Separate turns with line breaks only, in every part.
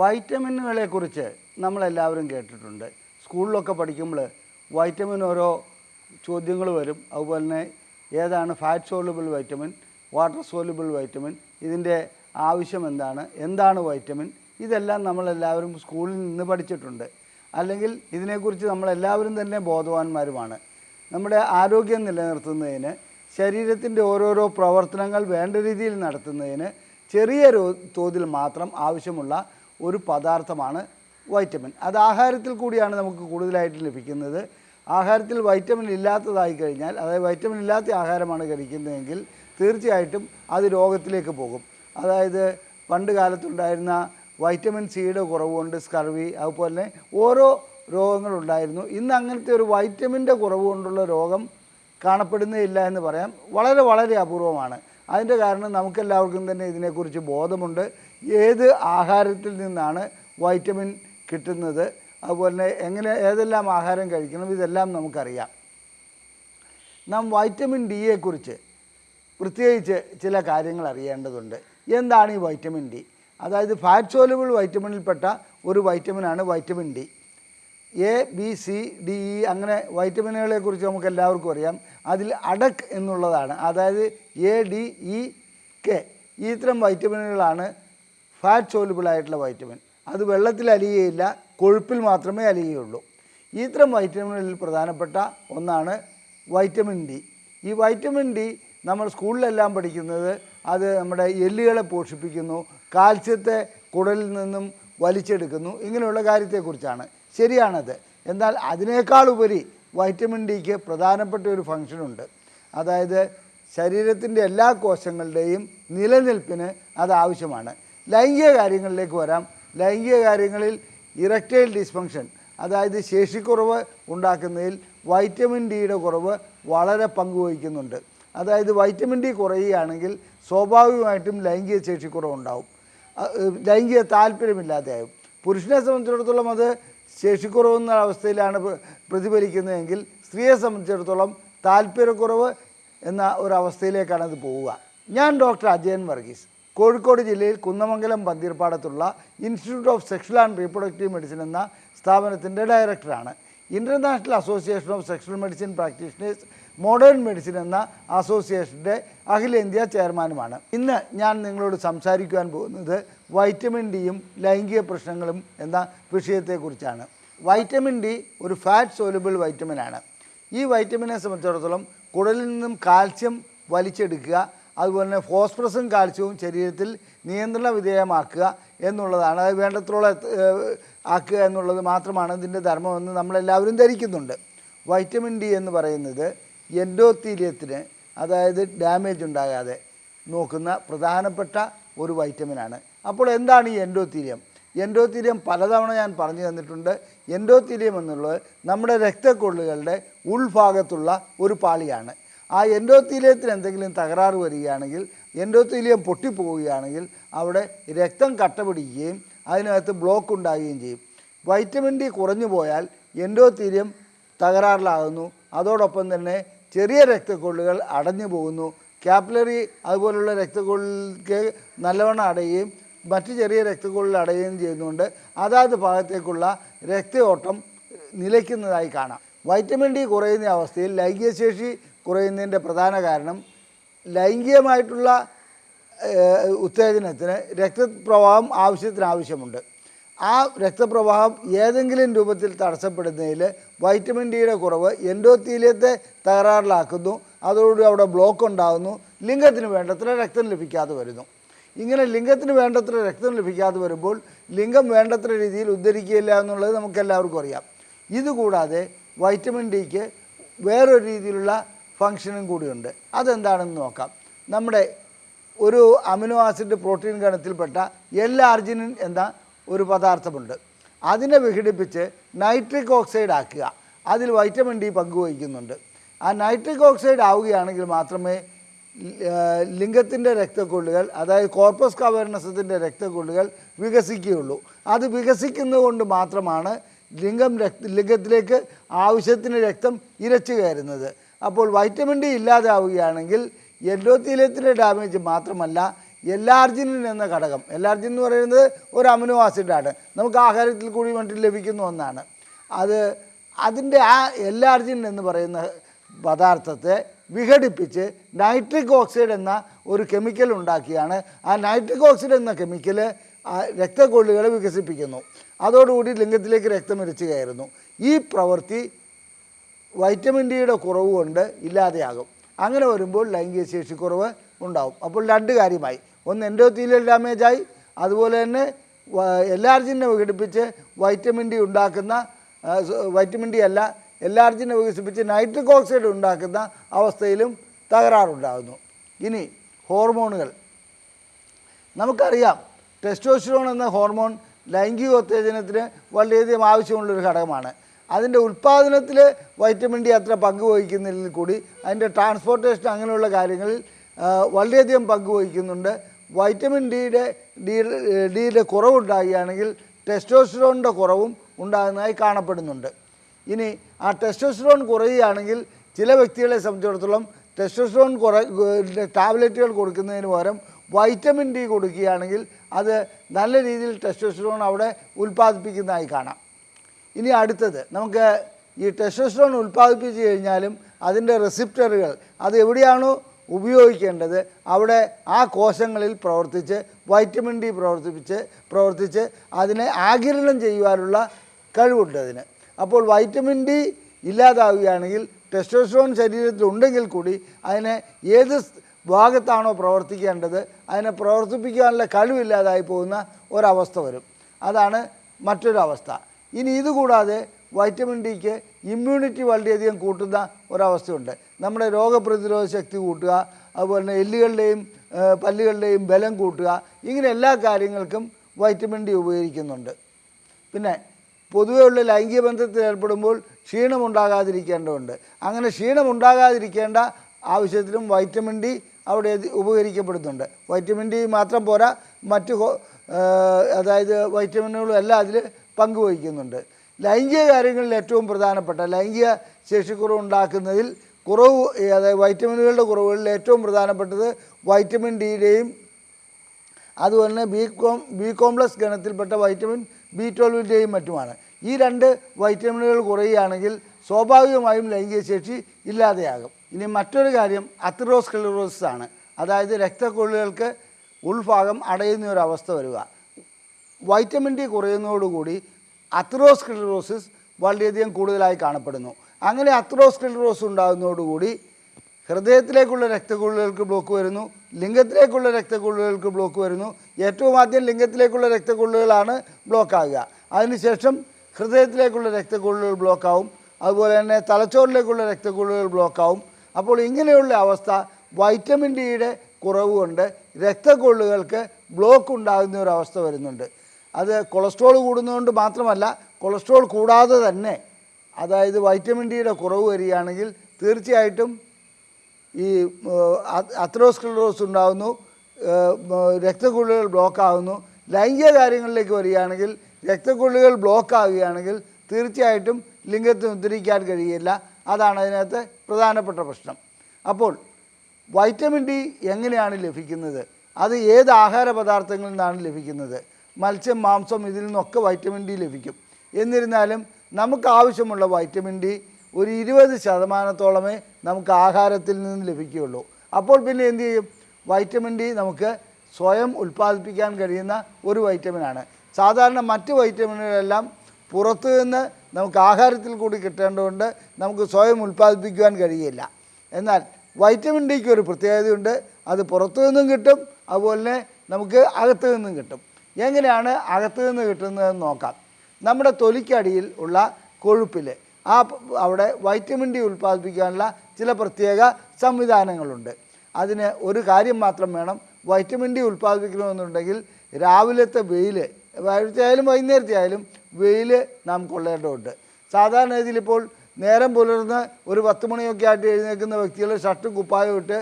വൈറ്റമിനുകളെ കുറിച്ച് നമ്മളെല്ലാവരും കേട്ടിട്ടുണ്ട്. സ്കൂളിലൊക്കെ പഠിക്കുമ്പോൾ വൈറ്റമിൻ ഓരോ ചോദ്യങ്ങൾ വരും. അതുപോലെ തന്നെ ഏതാണ് fat soluble vitamin water soluble vitamin ഇതിന്റെ ആവശ്യം എന്താണ് എന്താണ് വൈറ്റമിൻ ഇതെല്ലാം നമ്മളെല്ലാവരും സ്കൂളിൽ നിന്ന് പഠിച്ചിട്ടുണ്ട്. അല്ലെങ്കിൽ ഇതിനെക്കുറിച്ച് നമ്മളെല്ലാവരും തന്നെ ബോധവാന്മാരുമാണ്. നമ്മുടെ ആരോഗ്യം നിലനിർത്തുന്നതിന് ശരീരത്തിന്റെ ഓരോരോ പ്രവർത്തനങ്ങൾ വേണ്ട രീതിയിൽ നടത്തുന്നതിന് ചെറിയ തോതിൽ മാത്രം ആവശ്യമുള്ള ഒരു പദാർത്ഥമാണ് വൈറ്റമിൻ. അത് ആഹാരത്തിൽ കൂടിയാണ് നമുക്ക് കൂടുതലായിട്ട് ലഭിക്കുന്നത്. ആഹാരത്തിൽ വൈറ്റമിൻ ഇല്ലാത്തതായി കഴിഞ്ഞാൽ അതായത് വൈറ്റമിൻ ഇല്ലാത്ത ആഹാരമാണ് കഴിക്കുന്നതെങ്കിൽ തീർച്ചയായിട്ടും അത് രോഗത്തിലേക്ക് പോകും. അതായത് പണ്ട് കാലത്തുണ്ടായിരുന്ന വൈറ്റമിൻ സിയുടെ കുറവുകൊണ്ട് സ്കർവി അതുപോലെ ഓരോ രോഗങ്ങളുണ്ടായിരുന്നു ഇന്ന് അങ്ങനത്തെ ഒരു വൈറ്റമിന്റെ കുറവ് കൊണ്ടുള്ള രോഗം കാണപ്പെടുന്നേയില്ല എന്ന് പറയാം. വളരെ വളരെ അപൂർവമാണ്. അതിന്റെ കാരണം നമുക്കെല്ലാവർക്കും തന്നെ ഇതിനെക്കുറിച്ച് ബോധമുണ്ട്. ഏത് ആഹാരത്തിൽ നിന്നാണ് വൈറ്റമിൻ കിട്ടുന്നത്? അതുപോലെ തന്നെ എങ്ങനെ ഏതെല്ലാം ആഹാരം കഴിക്കണം? ഇതെല്ലാം നമുക്കറിയാം. നാം വൈറ്റമിൻ ഡിയെക്കുറിച്ച് പ്രത്യേകിച്ച് ചില കാര്യങ്ങൾ അറിയേണ്ടതുണ്ട്. എന്താണ് ഈ വൈറ്റമിൻ ഡി? അതായത് ഫാറ്റ് സോലുബിൾ വൈറ്റമിനിൽപ്പെട്ട ഒരു വൈറ്റമിനാണ് vitamin D. A B C D E അങ്ങനെ വൈറ്റമിനുകളെക്കുറിച്ച് നമുക്ക് എല്ലാവർക്കും അറിയാം. അതിൽ അഡക് എന്നുള്ളതാണ്. അതായത് എ ഡി ഇ കെ ഈ ഇത്തരം വൈറ്റമിനുകളാണ് ഫാറ്റ് സോലുബിളായിട്ടുള്ള വൈറ്റമിൻ. അത് വെള്ളത്തിൽ അലിയുകയില്ല കൊഴുപ്പിൽ മാത്രമേ അലിയുകയുള്ളൂ. ഈ ഇത്തരം വൈറ്റമിനുകളിൽ പ്രധാനപ്പെട്ട ഒന്നാണ് വൈറ്റമിൻ ഡി. ഈ വൈറ്റമിൻ ഡി നമ്മൾ സ്കൂളിലെല്ലാം പഠിക്കുന്നത് അത് നമ്മുടെ എല്ലുകളെ പോഷിപ്പിക്കുന്നു കാൽസ്യത്തെ കുടലിൽ നിന്നും വലിച്ചെടുക്കുന്നു ഇങ്ങനെയുള്ള കാര്യത്തെക്കുറിച്ചാണ്. ശരിയാണത്. എന്നാൽ അതിനേക്കാൾ ഉപരി വൈറ്റമിൻ ഡിക്ക് പ്രധാനപ്പെട്ട ഒരു ഫങ്ഷനുണ്ട് അതായത് ശരീരത്തിന്റെ എല്ലാ കോശങ്ങളുടെയും നിലനിൽപ്പിന് അത് ആവശ്യമാണ്. ലൈംഗിക കാര്യങ്ങളിലേക്ക് വരാം. ലൈംഗിക കാര്യങ്ങളിൽ ഇറക്റ്റൈൽ ഡിസ്ഫങ്ഷൻ അതായത് ശേഷിക്കുറവ് ഉണ്ടാക്കുന്നതിൽ വൈറ്റമിൻ ഡിയുടെ കുറവ് വളരെ പങ്കുവഹിക്കുന്നുണ്ട്. അതായത് വൈറ്റമിൻ ഡി കുറയുകയാണെങ്കിൽ സ്വാഭാവികമായിട്ടും ലൈംഗിക ശേഷിക്കുറവുണ്ടാവും. ലൈംഗിക താല്പര്യമില്ലാതെയാവും. പുരുഷനെ സംബന്ധിച്ചിടത്തോളം അത് ശേഷിക്കുറവെന്ന അവസ്ഥയിലാണ് പ്ര- പ്രതിഫലിക്കുന്നതെങ്കിൽ സ്ത്രീയെ സംബന്ധിച്ചിടത്തോളം താല്പര്യക്കുറവ് എന്ന ഒരവസ്ഥയിലേക്കാണ് അത് പോവുക. ഞാൻ ഡോക്ടർ അജയൻ വർഗീസ്. കോഴിക്കോട് ജില്ലയിൽ Kunnamangalam പന്തീർപ്പാടത്തുള്ള institute of sexual and reproductive medicine എന്ന സ്ഥാപനത്തിന്റെ ഡയറക്ടറാണ്. International association of sexual medicine practitioners modern medicine എന്ന അസോസിയേഷന്റെ അഖിലേന്ത്യാ ചെയർമാനുമാണ്. ഇന്ന് ഞാൻ നിങ്ങളോട് സംസാരിക്കുവാൻ പോകുന്നത് വൈറ്റമിൻ ഡിയും ലൈംഗിക പ്രശ്നങ്ങളും എന്ന വിഷയത്തെക്കുറിച്ചാണ്. വൈറ്റമിൻ ഡി ഒരു ഫാറ്റ് സോലുബിൾ വൈറ്റമിനാണ് ഈ വൈറ്റമിനെ സംബന്ധിച്ചിടത്തോളം കുടലിൽ നിന്നും കാൽസ്യം വലിച്ചെടുക്കുക അതുപോലെ തന്നെ ഫോസ്ഫറസും കാൽസ്യവും ശരീരത്തിൽ നിയന്ത്രണ വിധേയമാക്കുക എന്നുള്ളതാണ്. അത് വേണ്ടത്രോളം ആക്കുക എന്നുള്ളത് മാത്രമാണ് ഇതിന്റെ ധർമ്മമെന്ന് നമ്മളെല്ലാവരും ധരിക്കുന്നുണ്ട്. വൈറ്റമിൻ ഡി എന്ന് പറയുന്നത് എൻഡോത്തീലിയത്തിന് അതായത് ഡാമേജ് ഉണ്ടാകാതെ നോക്കുന്ന പ്രധാനപ്പെട്ട ഒരു വൈറ്റമിനാണ്. അപ്പോൾ എന്താണ് ഈ എൻഡോത്തീലിയം? എൻഡോത്തീലിയം പലതവണ ഞാൻ പറഞ്ഞു തന്നിട്ടുണ്ട്. എൻഡോത്തീലിയം എന്നുള്ളത് നമ്മുടെ രക്തക്കൊള്ളുകളുടെ ഉൾഭാഗത്തുള്ള ഒരു പാളിയാണ്. ആ എൻഡോത്തീലിയത്തിന് എന്തെങ്കിലും തകരാറ് വരികയാണെങ്കിൽ എൻഡോത്തീലിയം പൊട്ടിപ്പോവുകയാണെങ്കിൽ അവിടെ രക്തം കട്ട പിടിക്കുകയും അതിനകത്ത് ബ്ലോക്ക് ഉണ്ടാകുകയും ചെയ്യും. വൈറ്റമിൻ ഡി കുറഞ്ഞു പോയാൽ എൻഡോത്തീലിയം തകരാറിലാകുന്നു. അതോടൊപ്പം തന്നെ ചെറിയ രക്തക്കൊള്ളുകൾ അടഞ്ഞു പോകുന്നു. ക്യാപ്പിലറി അതുപോലുള്ള രക്തക്കൊള്ളിലേക്ക് നല്ലവണ്ണം അടയുകയും മറ്റ് ചെറിയ രക്തക്കൊള്ളിൽ അടയുകയും ചെയ്യുന്നുണ്ട്. അതാത് ഭാഗത്തേക്കുള്ള രക്തയോട്ടം നിലയ്ക്കുന്നതായി കാണാം. വൈറ്റമിൻ ഡി കുറയുന്ന അവസ്ഥയിൽ ലൈംഗികശേഷി കുറയുന്നതിന്റെ പ്രധാന കാരണം ലൈംഗികമായിട്ടുള്ള ഉത്തേജനത്തിന് രക്തപ്രവാഹം ആവശ്യത്തിന് ആവശ്യമുണ്ട് ആ രക്തപ്രവാഹം ഏതെങ്കിലും രൂപത്തിൽ തടസ്സപ്പെടുന്നതിൽ വൈറ്റമിൻ ഡിയുടെ കുറവ് എൻഡോത്തീലിയത്തെ തകരാറിലാക്കുന്നു. അതോടുകൂടി അവിടെ ബ്ലോക്ക് ഉണ്ടാകുന്നു. ലിംഗത്തിന് വേണ്ടത്ര രക്തം ലഭിക്കാതെ വരുന്നു. ഇങ്ങനെ ലിംഗത്തിന് വേണ്ടത്ര രക്തം ലഭിക്കാതെ വരുമ്പോൾ ലിംഗം വേണ്ടത്ര രീതിയിൽ ഉദ്ധരിക്കുകയില്ല എന്നുള്ളത് നമുക്കെല്ലാവർക്കും അറിയാം. ഇതുകൂടാതെ വൈറ്റമിൻ ഡിക്ക് വേറൊരു രീതിയിലുള്ള ഫങ്ഷനും കൂടിയുണ്ട്. അതെന്താണെന്ന് നോക്കാം. നമ്മുടെ ഒരു അമിനോ ആസിഡ് പ്രോട്ടീൻ ഗണത്തിൽപ്പെട്ട എല്ലാ ആർജിനിൻ എന്ന ഒരു പദാർത്ഥമുണ്ട്. അതിനെ വിഘടിപ്പിച്ച് നൈട്രിക് ഓക്സൈഡ് ആക്കുക. അതിൽ വൈറ്റമിൻ ഡി പങ്കുവഹിക്കുന്നുണ്ട് ആ നൈട്രിക് ഓക്സൈഡ് ആവുകയാണെങ്കിൽ മാത്രമേ ലിംഗത്തിന്റെ രക്തക്കൊള്ളുകൾ അതായത് കോർപ്പസ് കവേർണസത്തിന്റെ രക്തക്കൊള്ളുകൾ വികസിക്കുകയുള്ളൂ. അത് വികസിക്കുന്നതുകൊണ്ട് മാത്രമാണ് ലിംഗം രക്ത ലിംഗത്തിലേക്ക് ആവശ്യത്തിന് രക്തം ഇരച്ചു കയറുന്നത്. അപ്പോൾ വൈറ്റമിൻ ഡി ഇല്ലാതാവുകയാണെങ്കിൽ എൻഡോത്തീലിയത്തിന്റെ ഡാമേജ് മാത്രമല്ല എല്ലാർജിനിൻ എന്ന ഘടകം. എല്ലാർജിൻ എന്ന് പറയുന്നത് ഒരു അമിനോ ആസിഡാണ് നമുക്ക് ആഹാരത്തിൽ കൂടി വേണ്ടി ലഭിക്കുന്ന ഒന്നാണ്. അത് അതിന്റെ ആ എല്ലാർജിൻ എന്ന് പറയുന്ന പദാർത്ഥത്തെ വിഘടിപ്പിച്ച് നൈട്രിക് ഓക്സൈഡ് എന്ന ഒരു കെമിക്കൽ ഉണ്ടാക്കിയാണ്. ആ നൈട്രിക് ഓക്സൈഡ് എന്ന കെമിക്കൽ രക്തക്കൊള്ളുകളെ വികസിപ്പിക്കുന്നു. അതോടുകൂടി ലിംഗത്തിലേക്ക് രക്തം കയറുന്നു. ഈ പ്രവൃത്തി വൈറ്റമിൻ ഡിയുടെ കുറവ് കൊണ്ട് ഇല്ലാതെയാകും. അങ്ങനെ വരുമ്പോൾ ലൈംഗിക കുറവ് ഉണ്ടാവും. അപ്പോൾ രണ്ട് കാര്യമായി. ഒന്ന് എൻഡോത്തീലിയൽ ഡാമേജായി അതുപോലെ തന്നെ എല്ലാർജിനെ വിഘടിപ്പിച്ച് വൈറ്റമിൻ ഡി ഉണ്ടാക്കുന്ന വൈറ്റമിൻ ഡി അല്ല എല്ലാർജിനെ വികസിപ്പിച്ച് നൈട്രിക് ഓക്സൈഡ് ഉണ്ടാക്കുന്ന അവസ്ഥയിലും തകരാറുണ്ടാകുന്നു. ഇനി ഹോർമോണുകൾ നമുക്കറിയാം ടെസ്റ്റോസ്റ്റിറോൺ എന്ന ഹോർമോൺ ലൈംഗികോത്തേജനത്തിന് വളരെയധികം ആവശ്യമുള്ളൊരു ഘടകമാണ്. അതിന്റെ ഉൽപ്പാദനത്തിൽ വൈറ്റമിൻ ഡി അത്ര പങ്ക് വഹിക്കുന്നതിൽ കൂടി അതിന്റെ ട്രാൻസ്പോർട്ടേഷൻ അങ്ങനെയുള്ള കാര്യങ്ങളിൽ വളരെയധികം പങ്ക് വഹിക്കുന്നുണ്ട് വൈറ്റമിൻ ഡിയുടെ ഡി ഡിയുടെ കുറവുണ്ടാകുകയാണെങ്കിൽ ടെസ്റ്റോസ്റ്റിറോണിന്റെ കുറവും ഉണ്ടാകുന്നതായി കാണപ്പെടുന്നുണ്ട്. ഇനി ആ ടെസ്റ്റോസ്റ്റിറോൺ കുറയുകയാണെങ്കിൽ ചില വ്യക്തികളെ സംബന്ധിച്ചിടത്തോളം ടെസ്റ്റോസ്റ്റിറോൺ കുറ ടാബ്ലറ്റുകൾ കൊടുക്കുന്നതിന് പകരം വൈറ്റമിൻ ഡി കൊടുക്കുകയാണെങ്കിൽ അത് നല്ല രീതിയിൽ ടെസ്റ്റോസ്റ്റിറോൺ അവിടെ ഉൽപ്പാദിപ്പിക്കുന്നതായി കാണാം. ഇനി അടുത്തത് നമുക്ക് ഈ ടെസ്റ്റോസ്റ്റിറോൺ ഉൽപ്പാദിപ്പിച്ച് കഴിഞ്ഞാലും അതിന്റെ റെസിപ്റ്ററുകൾ അത് എവിടെയാണോ ഉപയോഗിക്കേണ്ടത് അവിടെ ആ കോശങ്ങളിൽ പ്രവർത്തിച്ച് വൈറ്റമിൻ ഡി പ്രവർത്തിപ്പിച്ച് പ്രവർത്തിച്ച് അതിനെ ആകിരണം ചെയ്യുവാനുള്ള കഴിവുണ്ട് അതിന്. അപ്പോൾ വൈറ്റമിൻ ഡി ഇല്ലാതാവുകയാണെങ്കിൽ ടെസ്റ്റോസ്ട്രോൺ ശരീരത്തിൽ ഉണ്ടെങ്കിൽ കൂടി അതിനെ ഏത് ഭാഗത്താണോ പ്രവർത്തിക്കേണ്ടത് അതിനെ പ്രവർത്തിപ്പിക്കാനുള്ള കഴിവില്ലാതായി പോകുന്ന ഒരവസ്ഥ വരും. അതാണ് മറ്റൊരവസ്ഥ. ഇനി ഇതുകൂടാതെ വൈറ്റമിൻ ഡിക്ക് ഇമ്മ്യൂണിറ്റി വളരെയധികം കൂട്ടുന്ന ഒരവസ്ഥയുണ്ട്. നമ്മുടെ രോഗപ്രതിരോധ ശക്തി കൂട്ടുക അതുപോലെ തന്നെ എല്ലുകളുടെയും പല്ലുകളുടെയും ബലം കൂട്ടുക ഇങ്ങനെ എല്ലാ കാര്യങ്ങൾക്കും വൈറ്റമിൻ ഡി ഉപയോഗിക്കുന്നുണ്ട്. പിന്നെ പൊതുവെയുള്ള ലൈംഗിക ബന്ധത്തിൽ ഏർപ്പെടുമ്പോൾ ക്ഷീണമുണ്ടാകാതിരിക്കേണ്ടതുണ്ട് അങ്ങനെ ക്ഷീണമുണ്ടാകാതിരിക്കേണ്ട ആവശ്യത്തിനും വൈറ്റമിൻ ഡി അവിടെ ഉപകരിക്കപ്പെടുന്നുണ്ട്. വൈറ്റമിൻ ഡി മാത്രം പോരാ മറ്റ് അതായത് വൈറ്റമിനുകളും എല്ലാം അതിൽ പങ്കുവഹിക്കുന്നുണ്ട്. ലൈംഗിക കാര്യങ്ങളിൽ ഏറ്റവും പ്രധാനപ്പെട്ട ലൈംഗിക ശേഷിക്കുറവ് ഉണ്ടാക്കുന്നതിൽ കുറവ് അതായത് വൈറ്റമിനുകളുടെ കുറവുകളിൽ ഏറ്റവും പ്രധാനപ്പെട്ടത് വൈറ്റമിൻ ഡിയുടെയും അതുപോലെ തന്നെ ബി കോം ബി കോംപ്ലക്സ് ഗണത്തിൽപ്പെട്ട വൈറ്റമിൻ ബി ട്വൽവിന്റെയും മറ്റുമാണ്. ഈ രണ്ട് വൈറ്റമിനുകൾ കുറയുകയാണെങ്കിൽ സ്വാഭാവികമായും ലൈംഗിക ശേഷി ഇല്ലാതെയാകും. ഇനി മറ്റൊരു കാര്യം അത്രോസ്ക്ലെറോസിസ് ആണ്. അതായത് രക്തക്കൊള്ളുകൾക്ക് ഉൾഭാഗം അടയുന്ന ഒരു അവസ്ഥ വരിക. വൈറ്റമിൻ ഡി കുറയുന്നതോടുകൂടി അത്രോസ്ക്ലെറോസിസ് വളരെയധികം കൂടുതലായി കാണപ്പെടുന്നു. അങ്ങനെ അത്രോസ്ക്ലിറോസ് ഉണ്ടാകുന്നതോടുകൂടി ഹൃദയത്തിലേക്കുള്ള രക്തക്കുഴലുകൾക്ക് ബ്ലോക്ക് വരുന്നു ലിംഗത്തിലേക്കുള്ള രക്തക്കുഴലുകൾക്ക് ബ്ലോക്ക് വരുന്നു ഏറ്റവും ആദ്യം ലിംഗത്തിലേക്കുള്ള ബ്ലോക്ക് ആകുക. അതിനുശേഷം ഹൃദയത്തിലേക്കുള്ള രക്തക്കുഴലുകൾ ബ്ലോക്കാവും അതുപോലെ തന്നെ തലച്ചോറിലേക്കുള്ള രക്തക്കുഴലുകൾ ബ്ലോക്കാവും അപ്പോൾ ഇങ്ങനെയുള്ള അവസ്ഥ വൈറ്റമിൻ ഡിയുടെ കുറവ് കൊണ്ട് രക്തക്കൊള്ളുകൾക്ക് ബ്ലോക്ക് ഉണ്ടാകുന്ന ഒരു അവസ്ഥ വരുന്നുണ്ട്. അത് കൊളസ്ട്രോൾ കൂടുന്നതുകൊണ്ട് മാത്രമല്ല കൊളസ്ട്രോൾ കൂടാതെ തന്നെ അതായത് വൈറ്റമിൻ ഡിയുടെ കുറവ് വരികയാണെങ്കിൽ തീർച്ചയായിട്ടും ഈ അത്രോസ്ക്ലറോസ് ഉണ്ടാകുന്നു ബ്ലോക്കാകുന്നു രക്തക്കുഴലുകൾ ബ്ലോക്ക് ആകുന്നു ലൈംഗിക കാര്യങ്ങളിലേക്ക് വരികയാണെങ്കിൽ രക്തക്കുഴലുകൾ ബ്ലോക്ക് ആവുകയാണെങ്കിൽ തീർച്ചയായിട്ടും ലിംഗത്തിന് ഉദ്ധരിക്കാൻ കഴിയില്ല. അതാണ് അതിനകത്ത് പ്രധാനപ്പെട്ട പ്രശ്നം. അപ്പോൾ വൈറ്റമിൻ ഡി എങ്ങനെയാണ് ലഭിക്കുന്നത്? അത് ഏത് ആഹാര പദാർത്ഥങ്ങളിൽ നിന്നാണ് ലഭിക്കുന്നത്? മത്സ്യം മാംസം ഇതിൽ നിന്നൊക്കെ വൈറ്റമിൻ ഡി ലഭിക്കും. എന്നിരുന്നാലും നമുക്ക് ആവശ്യമുള്ള വൈറ്റമിൻ ഡി ഒരു ഇരുപത് ശതമാനത്തോളമേ നമുക്ക് ആഹാരത്തിൽ നിന്ന് ലഭിക്കുകയുള്ളൂ. അപ്പോൾ പിന്നെ എന്ത് ചെയ്യും? വൈറ്റമിൻ ഡി നമുക്ക് സ്വയം ഉൽപ്പാദിപ്പിക്കാൻ കഴിയുന്ന ഒരു വൈറ്റമിനാണ് സാധാരണ മറ്റ് വൈറ്റമിനുകളെല്ലാം പുറത്തു നിന്ന് നമുക്ക് ആഹാരത്തിൽ കൂടി കിട്ടേണ്ടതുകൊണ്ട് നമുക്ക് സ്വയം ഉൽപ്പാദിപ്പിക്കുവാൻ കഴിയില്ല. എന്നാൽ വൈറ്റമിൻ ഡിക്ക് ഒരു പ്രത്യേകതയുണ്ട്. അത് പുറത്തു നിന്നും കിട്ടും. അതുപോലെ തന്നെ നമുക്ക് അകത്തു നിന്നും കിട്ടും. എങ്ങനെയാണ് അകത്തു നിന്ന് കിട്ടുന്നതെന്ന് നോക്കാം. നമ്മുടെ തൊലിക്കടിയിൽ ഉള്ള കൊഴുപ്പിൽ ആ അവിടെ വൈറ്റമിൻ ഡി ഉൽപ്പാദിപ്പിക്കാനുള്ള ചില പ്രത്യേക സംവിധാനങ്ങളുണ്ട്. അതിന് ഒരു കാര്യം മാത്രം വേണം. വൈറ്റമിൻ ഡി ഉൽപ്പാദിപ്പിക്കണമെന്നുണ്ടെങ്കിൽ രാവിലത്തെ വെയിൽ രാവിലത്തെ ആയാലും വൈകുന്നേരത്തെ ആയാലും വെയിൽ നാം കൊള്ളേണ്ടതുണ്ട്. സാധാരണ ഇതിലിപ്പോൾ നേരം പുലർന്ന് ഒരു പത്ത് മണിയൊക്കെ ആയിട്ട് എഴുന്നേൽക്കുന്ന വ്യക്തികൾ ഷർട്ടും കുപ്പായവും ഇട്ട്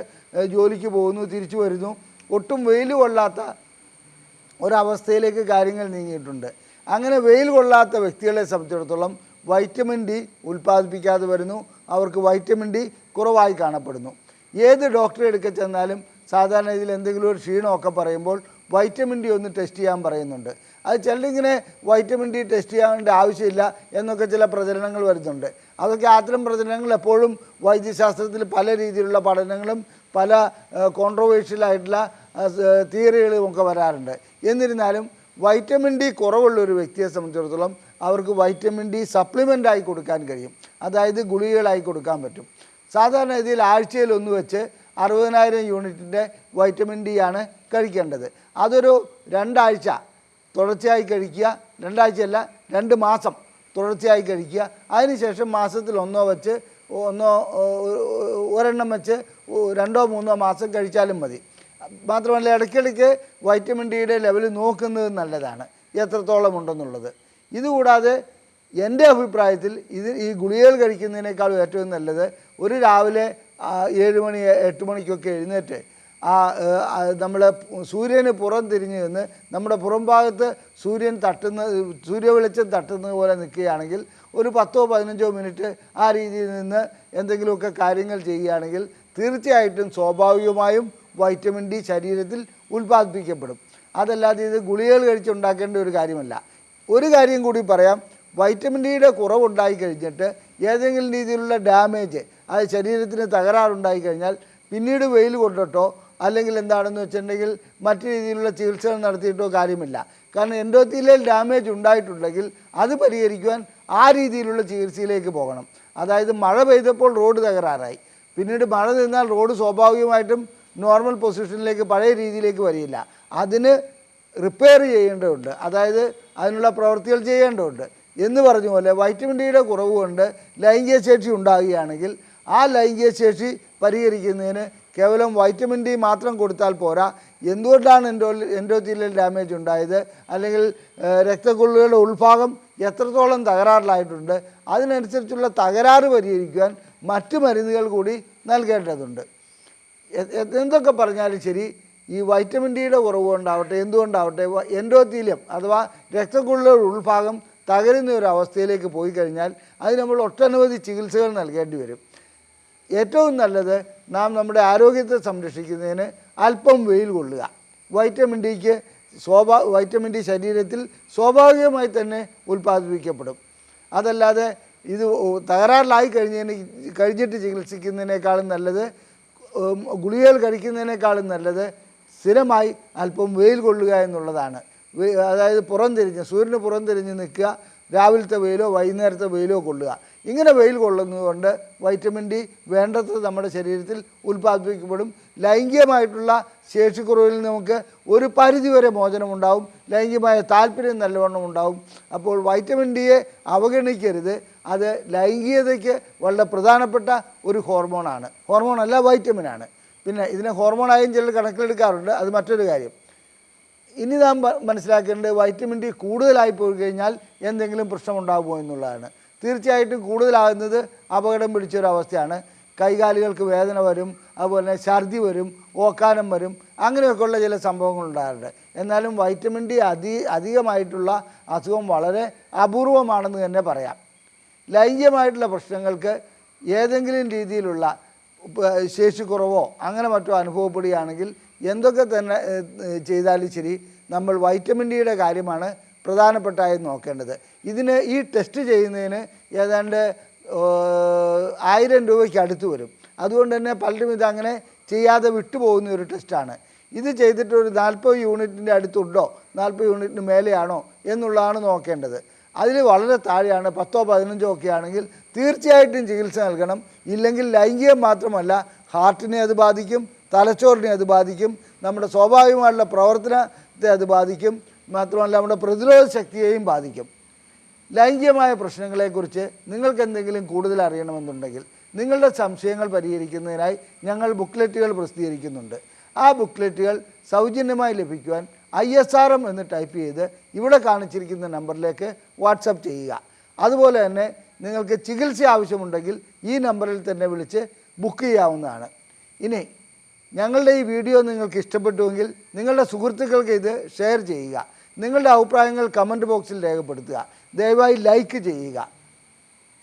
ജോലിക്ക് പോകുന്നു തിരിച്ചു വരുന്നു. ഒട്ടും വെയിൽ കൊള്ളാത്ത ഒരവസ്ഥയിലേക്ക് കാര്യങ്ങൾ നീങ്ങിയിട്ടുണ്ട്. അങ്ങനെ വെയിൽ കൊള്ളാത്ത വ്യക്തികളെ സംബന്ധിച്ചിടത്തോളം വൈറ്റമിൻ ഡി ഉൽപ്പാദിപ്പിക്കാതെ വരുന്നു. അവർക്ക് വൈറ്റമിൻ ഡി കുറവായി കാണപ്പെടുന്നു. ഏത് ഡോക്ടറെ എടുക്ക ചെന്നാലും സാധാരണ ഇതിൽ എന്തെങ്കിലും ഒരു ക്ഷീണമൊക്കെ പറയുമ്പോൾ വൈറ്റമിൻ ഡി ഒന്ന് ടെസ്റ്റ് ചെയ്യാൻ പറയുന്നുണ്ട്. അത് ചിലരിങ്ങനെ വൈറ്റമിൻ ഡി ടെസ്റ്റ് ചെയ്യേണ്ട ആവശ്യമില്ല എന്നൊക്കെ ചില പ്രചരണങ്ങൾ വരുന്നുണ്ട്. അതൊക്കെ അത്തരം പ്രചരണങ്ങൾ എപ്പോഴും വൈദ്യശാസ്ത്രത്തിൽ പല രീതിയിലുള്ള പഠനങ്ങളും പല കോൺട്രവേഴ്ഷ്യൽ തിയറികളും ഒക്കെ വരാറുണ്ട്. എന്നിരുന്നാലും വൈറ്റമിൻ ഡി കുറവുള്ള ഒരു വ്യക്തിയെ സംബന്ധിച്ചിടത്തോളം അവർക്ക് വൈറ്റമിൻ ഡി സപ്ലിമെന്റ് ആയി കൊടുക്കാൻ കഴിയും. അതായത് ഗുളികകളായി കൊടുക്കാൻ പറ്റും. സാധാരണ ഇതിൽ ആഴ്ചയിൽ ഒന്ന് വെച്ച് അറുപതിനായിരം യൂണിറ്റിന്റെ വൈറ്റമിൻ ഡി ആണ് കഴിക്കേണ്ടത്. അതൊരു രണ്ടാഴ്ച തുടർച്ചയായി കഴിക്കുക രണ്ടാഴ്ചയല്ല രണ്ട് മാസം തുടർച്ചയായി കഴിക്കുക. അതിനുശേഷം മാസത്തിൽ ഒന്നോ വെച്ച് ഒന്നോ ഒരെണ്ണം വെച്ച് രണ്ടോ മൂന്നോ മാസം കഴിച്ചാലും മതി. മാത്രമല്ല ഇടയ്ക്കിടയ്ക്ക് വൈറ്റമിൻ ഡിയുടെ ലെവൽ നോക്കുന്നത് നല്ലതാണ്. എത്രത്തോളം ഉണ്ടെന്നുള്ളത്. ഇതുകൂടാതെ എന്റെ അഭിപ്രായത്തിൽ ഇത് ഈ ഗുളികകൾ കഴിക്കുന്നതിനേക്കാളും ഏറ്റവും നല്ലത് ഒരു രാവിലെ ഏഴ് മണി എട്ട് മണിക്കൊക്കെ എഴുന്നേറ്റ് ആ നമ്മൾ സൂര്യന് പുറം തിരിഞ്ഞു നിന്ന് നമ്മുടെ പുറം ഭാഗത്ത് സൂര്യൻ തട്ടുന്ന സൂര്യ വെളിച്ചം തട്ടുന്നത് പോലെ നിൽക്കുകയാണെങ്കിൽ ഒരു പത്തോ പതിനഞ്ചോ മിനിറ്റ് ആ രീതിയിൽ നിന്ന് എന്തെങ്കിലുമൊക്കെ കാര്യങ്ങൾ ചെയ്യുകയാണെങ്കിൽ തീർച്ചയായിട്ടും സ്വാഭാവികമായും വൈറ്റമിൻ ഡി ശരീരത്തിൽ ഉൽപ്പാദിപ്പിക്കപ്പെടും അതല്ലാതെ ഇത് ഗുളികകൾ കഴിച്ചുണ്ടാക്കേണ്ട ഒരു കാര്യമല്ല. ഒരു കാര്യം കൂടി പറയാം. വൈറ്റമിൻ ഡിയുടെ കുറവുണ്ടായി കഴിഞ്ഞിട്ട് ഏതെങ്കിലും രീതിയിലുള്ള ഡാമേജ് അത് ശരീരത്തിന് തകരാറുണ്ടായി കഴിഞ്ഞാൽ പിന്നീട് വെയിൽ കൊണ്ടിട്ടോ അല്ലെങ്കിൽ എന്താണെന്ന് വെച്ചിട്ടുണ്ടെങ്കിൽ മറ്റു രീതിയിലുള്ള ചികിത്സകൾ നടത്തിയിട്ടോ കാര്യമില്ല. കാരണം എൻഡോത്തിലെ ഡാമേജ് ഉണ്ടായിട്ടുണ്ടെങ്കിൽ അത് പരിഹരിക്കുവാൻ ആ രീതിയിലുള്ള ചികിത്സയിലേക്ക് പോകണം. അതായത് മഴ പെയ്തപ്പോൾ റോഡ് തകരാറായി. പിന്നീട് മഴ നിന്നാൽ റോഡ് സ്വാഭാവികമായിട്ടും നോർമൽ പൊസിഷനിലേക്ക് പഴയ രീതിയിലേക്ക് വരില്ല. അതിന് റിപ്പയർ ചെയ്യേണ്ടതുണ്ട്. അതായത് അതിനുള്ള പ്രവൃത്തികൾ ചെയ്യേണ്ടതുണ്ട്. എന്ന് പറഞ്ഞ പോലെ വൈറ്റമിൻ ഡിയുടെ കുറവ് കൊണ്ട് ലൈംഗിക ശേഷി ഉണ്ടാകുകയാണെങ്കിൽ ആ ലൈംഗിക ശേഷി പരിഹരിക്കുന്നതിന് കേവലം വൈറ്റമിൻ ഡി മാത്രം കൊടുത്താൽ പോരാ. എന്തുകൊണ്ടാണ് എൻഡോ എൻഡോത്തീലിയൽ ഡാമേജ് ഉണ്ടായത്? അല്ലെങ്കിൽ രക്തക്കുള്ളുകളുടെ ഉൾഭാഗം എത്രത്തോളം തകരാറിലായിട്ടുണ്ട്? അതിനനുസരിച്ചുള്ള തകരാറ് പരിഹരിക്കുവാൻ മറ്റ് മരുന്നുകൾ കൂടി നൽകേണ്ടതുണ്ട്. എന്തൊക്കെ പറഞ്ഞാലും ശരി ഈ വൈറ്റമിൻ ഡിയുടെ കുറവ് കൊണ്ടാവട്ടെ എന്തുകൊണ്ടാവട്ടെ എൻഡോത്തീലിയം അഥവാ രക്തക്കുള്ളുകളുടെ ഉൾഭാഗം തകരുന്ന ഒരു അവസ്ഥയിലേക്ക് പോയി കഴിഞ്ഞാൽ അത് നമ്മൾ ഒട്ടനവധി ചികിത്സകൾ നൽകേണ്ടി വരും. ഏറ്റവും നല്ലത് നാം നമ്മുടെ ആരോഗ്യത്തെ സംരക്ഷിക്കുന്നതിന് അല്പം വെയിൽ കൊള്ളുക. വൈറ്റമിൻ ഡിക്ക് സ്വാഭാ വൈറ്റമിൻ ഡി ശരീരത്തിൽ സ്വാഭാവികമായി തന്നെ ഉൽപ്പാദിപ്പിക്കപ്പെടും. അതല്ലാതെ ഇത് തകരാറിലായി കഴിഞ്ഞതിന് കഴിഞ്ഞിട്ട് ചികിത്സിക്കുന്നതിനേക്കാളും നല്ലത് ഗുളികകൾ കഴിക്കുന്നതിനേക്കാളും നല്ലത് സ്ഥിരമായി അല്പം വെയിൽ കൊള്ളുക എന്നുള്ളതാണ്. അതായത് പുറം തിരിഞ്ഞ് സൂര്യന് പുറം തിരിഞ്ഞ് നിൽക്കുക രാവിലത്തെ വെയിലോ വൈകുന്നേരത്തെ വെയിലോ കൊള്ളുക. ഇങ്ങനെ വെയിൽ കൊള്ളുന്നതുകൊണ്ട് വൈറ്റമിൻ ഡി വേണ്ടത്ര നമ്മുടെ ശരീരത്തിൽ ഉൽപ്പാദിപ്പിക്കപ്പെടും. ലൈംഗികമായിട്ടുള്ള ശേഷിക്കുറവിൽ നമുക്ക് ഒരു പരിധിവരെ മോചനമുണ്ടാവും ലൈംഗികമായ താല്പര്യം നല്ലവണ്ണം ഉണ്ടാവും. അപ്പോൾ വൈറ്റമിൻ ഡിയെ അവഗണിക്കരുത്. അത് ലൈംഗികതയ്ക്ക് വളരെ പ്രധാനപ്പെട്ട ഒരു ഹോർമോണാണ് ഹോർമോൺ അല്ല വൈറ്റമിനാണ് പിന്നെ ഇതിനെ ഹോർമോണായും ചിലർ കണക്കിലെടുക്കാറുണ്ട്. അത് മറ്റൊരു കാര്യം. ഇനി നാം മനസ്സിലാക്കേണ്ടത് വൈറ്റമിൻ ഡി കൂടുതലായി പോയി കഴിഞ്ഞാൽ എന്തെങ്കിലും പ്രശ്നമുണ്ടാകുമോ എന്നുള്ളതാണ്. തീർച്ചയായിട്ടും കൂടുതലാകുന്നത് അപകടം പിടിച്ചൊരവസ്ഥയാണ് കൈകാലുകൾക്ക് വേദന വരും അതുപോലെ തന്നെ ഛർദി വരും ഓക്കാനം വരും അങ്ങനെയൊക്കെയുള്ള ചില സംഭവങ്ങൾ ഉണ്ടാകാറുണ്ട് എന്നാലും വൈറ്റമിൻ ഡി അതി അധികമായിട്ടുള്ള അസുഖം വളരെ അപൂർവമാണെന്ന് തന്നെ പറയാം. ലൈംഗികമായിട്ടുള്ള പ്രശ്നങ്ങൾക്ക് ഏതെങ്കിലും രീതിയിലുള്ള ശേഷിക്കുറവോ അങ്ങനെ മറ്റോ അനുഭവപ്പെടുകയാണെങ്കിൽ എന്തൊക്കെ തന്നെ ചെയ്താലും ശരി നമ്മൾ വൈറ്റമിൻ ഡിയുടെ കാര്യമാണ് പ്രധാനപ്പെട്ടായി നോക്കേണ്ടത്. ഇതിന് ഈ ടെസ്റ്റ് ചെയ്യുന്നതിന് ഏതാണ്ട് ആയിരം രൂപയ്ക്ക് അടുത്ത് വരും. അതുകൊണ്ട് തന്നെ പലരും ഇതങ്ങനെ ചെയ്യാതെ വിട്ടുപോകുന്ന ഒരു ടെസ്റ്റാണ് ഇത് ചെയ്തിട്ട് ഒരു നാൽപ്പത് യൂണിറ്റിന്റെ അടുത്തുണ്ടോ? നാൽപ്പത് യൂണിറ്റിന് മേലെയാണോ എന്നുള്ളതാണ് നോക്കേണ്ടത്. അതിൽ വളരെ താഴെയാണ് പത്തോ പതിനഞ്ചോ ഒക്കെ ആണെങ്കിൽ തീർച്ചയായിട്ടും ചികിത്സ നൽകണം. ഇല്ലെങ്കിൽ ലൈംഗികം മാത്രമല്ല ഹാർട്ടിനെ അത് ബാധിക്കും തലച്ചോറിനെ അത് ബാധിക്കും നമ്മുടെ സ്വാഭാവികമായിട്ടുള്ള പ്രവർത്തനത്തെ അത് ബാധിക്കും മാത്രമല്ല നമ്മുടെ പ്രതിരോധ ശക്തിയെയും ബാധിക്കും. ലൈംഗികമായ പ്രശ്നങ്ങളെക്കുറിച്ച് നിങ്ങൾക്ക് എന്തെങ്കിലും കൂടുതൽ അറിയണമെന്നുണ്ടെങ്കിൽ നിങ്ങളുടെ സംശയങ്ങൾ പരിഹരിക്കുന്നതിനായി ഞങ്ങൾ ബുക്ക്ലെറ്റുകൾ പ്രസിദ്ധീകരിക്കുന്നുണ്ട്. ആ ബുക്ക്ലെറ്റുകൾ സൗജന്യമായി ലഭിക്കുവാൻ ഐ എസ് ആർ എം എന്ന് ടൈപ്പ് ചെയ്ത് ഇവിടെ കാണിച്ചിരിക്കുന്ന നമ്പറിലേക്ക് വാട്സപ്പ് ചെയ്യുക. അതുപോലെ തന്നെ നിങ്ങൾക്ക് ചികിത്സ ആവശ്യമുണ്ടെങ്കിൽ ഈ നമ്പറിൽ തന്നെ വിളിച്ച് ബുക്ക് ചെയ്യാവുന്നതാണ്. ഇനി ഞങ്ങളുടെ ഈ വീഡിയോ നിങ്ങൾക്ക് ഇഷ്ടപ്പെട്ടുവെങ്കിൽ നിങ്ങളുടെ സുഹൃത്തുക്കൾക്ക് ഇത് ഷെയർ ചെയ്യുക. നിങ്ങളുടെ അഭിപ്രായങ്ങൾ കമന്റ് ബോക്സിൽ രേഖപ്പെടുത്തുക. ദയവായി ലൈക്ക് ചെയ്യുക.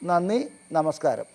നന്ദി നമസ്കാരം.